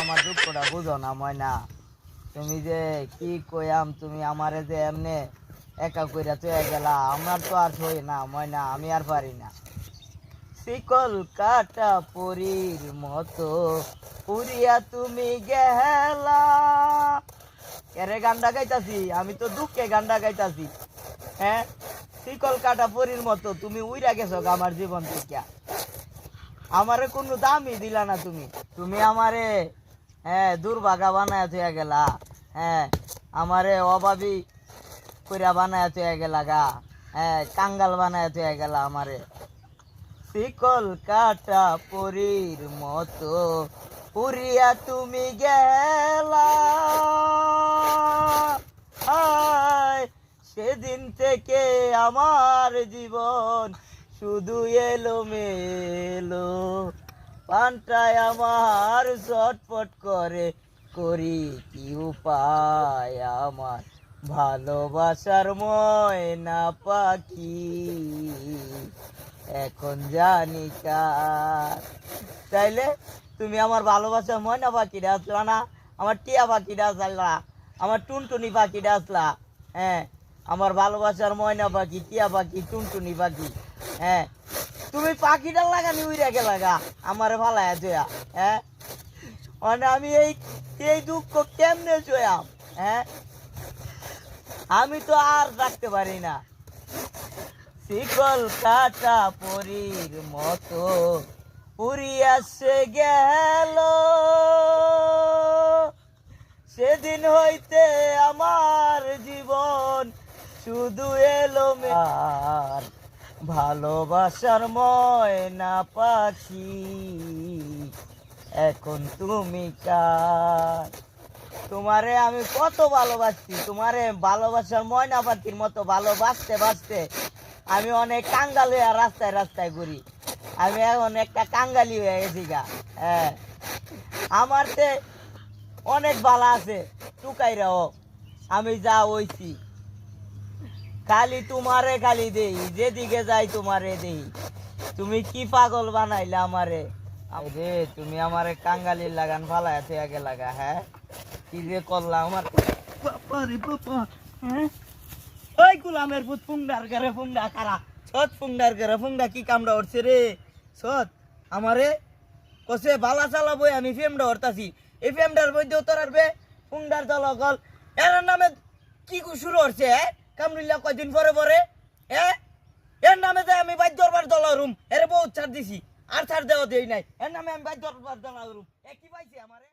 আমার দুঃখটা, বুঝো না ময়না। তুমি যে কি কইয়াম, তুমি আমারে যে একা কইরা গেলা, আমার তো আর না ময়না, আমি আর পারি না। শিকল কাটা পরীর মতো পুরিয়া তুমি গেলা। এরে গান্ডা গাইতাছি? আমি তো দুঃখে গান্ডা গাইতাছি। হ্যাঁ? শিকল কাটা পরীর মতো তুমি উইরা গেছো আমার জীবন থেকে। আমারে কোনো দামই দিলা না তুমি। তুমি আমারে হ্যাঁ দুর্ভাগা বানায় থইয়া গেলা। হ্যাঁ আমারে অভাবী কইরা বানায় থইয়া গেলা গা। হ্যাঁ কাঙ্গাল বানায় থইয়া গেলা আমারে। শিকল কাটা পরীর মতো পুরিয়া তুমি গেলা। সেদিন থেকে আমার জীবন শুধু এলো মেলো পানটায় আমার চটপট করে। করি কি উপায় আমার? ভালোবাসার ময়না পাখি, এখন জানি কার। তাইলে তুমি আমার ভালোবাসার ময়না পাখিটা আসলা না? আমার টিয়া পাখিটা আসলা, আমার টুনটুনি পাখিটা আসলা হ্যাঁ? আমার ভালোবাসার ময়না পাখি, টিয়া পাখি, টুনটুনি পাখি হ্যাঁ। তুমি পাখিটা লাগানি উইরা গে লাগা আমার ভালায় জয়া হ্যাঁ। মানে আমি এই এই দুঃখ কেমনে জয়াম হ্যাঁ। আমি তো আর রাখতে পারি না। শিকল কাটা পরীর মতো উড়িয়াছে গেল। সেদিন হইতে আমার জীবন শুধু এলো আর ভালোবাসার ময়না পাখি। এখন তুমি কার? তোমারে আমি কত ভালোবাসছি, তোমারে ভালোবাসার ময়না পাখির মতো ভালোবাসতে বাসতে আমি অনেক কাঙ্গাল হয়ে রাস্তায় রাস্তায় ঘুরি। আমি এখন একটা কাঙ্গালি হয়ে গেছি গা হ্যাঁ। আমার তে অনেক বালা আছে টুকাইরাও আমি যা হইছি। খালি তোমারে খালি দেই, যেদিকে যাই তোমারে দেই। তুমি কি পাগল বানাইলে আমারে? রে, তুমি আমারে কাঙ্গালির লাগান ফালায় থেকে আগে লাগা হ্যাঁ? কি যে করলাম আমার? বাবা রে বাবা হ্যাঁ? ওই গুলামের ভূত ফুংডার করে ফুংডা কারা? সৎ ফুংডার করে ফুংডা কি কামড়া উঠছে রে? সৎ? আমারে? কসে বালা চালাবো আমি ফেমডা হরতাছি। এই ফেমডার মধ্যে তোরার বে ফুংডার গল। এর নামে কি কু শুরু হচ্ছে হ্যাঁ? কামড়িল্লা কয়দিন পরে পরে? হ্যাঁ এর নামে যে আমি বাইর দরবার দল রুম, এর বহুত ছাড় দিছি। আর ছাড় দেওয়া দেই নাই। এর নামে আমি বাইর দরবার দল রুম। এ কি পাইছি আমারে?